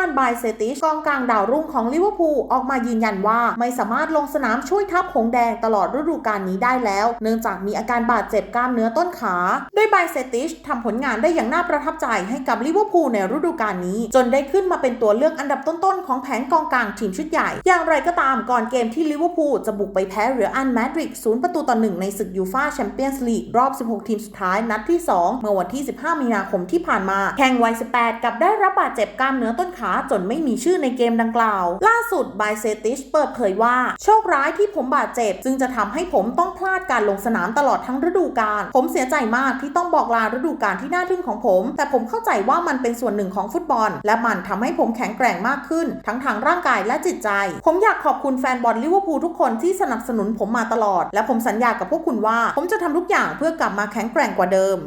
านบายเซติชกองกลางดาวรุ่งของลิเวอร์พูลออกมายืนยันว่าไม่สามารถลงสนามช่วยทัพหงแดงตลอดฤดูกาลนี้ได้แล้ว เนื่องจากมีอาการบาดเจ็บกล้ามเนื้อต้นขา โดยบายเซติชทำผลงานได้อย่างน่าประทับใจให้กับลิเวอร์พูลในฤดูกาลนี้ จนได้ขึ้นมาเป็นตัวเลือกอันดับต้นๆของแผงกองกลางทีมชุดใหญ่ อย่างไรก็ตามก่อนเกมที่ลิเวอร์พูลจะบุกไปแพ้เรืออันมาดริดศูนย์ประตูต่อหนึ่งในศึกยูฟาแชมเปี้ยนส์ลีกรอบ 16 ทีมสุดท้ายนัดที่ 2 เมื่อวันที่ 15 มีนาคมที่ผ่านมา แข่งวัย 18 กับได้รับบาดเจ็บกล้ามเนื้อต้นขาจนไม่มีชื่อในเกมดังกล่าว ล่าสุดบายเซติชเปิดเผยว่า โชคร้ายที่ผมบาดเจ็บจึงจะทำให้ผมต้องพลาดการลงสนามตลอดทั้งฤดูกาลผมเสียใจมากที่ต้องบอกลาฤดูกาลที่น่าทึ่งของผม แต่ผมเข้าใจว่ามันเป็นส่วนหนึ่งของฟุตบอล และมันทำให้ผมแข็งแกร่งมากขึ้น ทั้งทางร่างกายและจิตใจ ผมอยากขอบคุณแฟนบอลลิเวอร์พูลทุกคนที่สนับสนุนผมมาตลอด และผมสัญญากับพวกคุณว่า ผมจะทำทุกอย่างเพื่อกลับมาแข็งแกร่งกว่าเดิม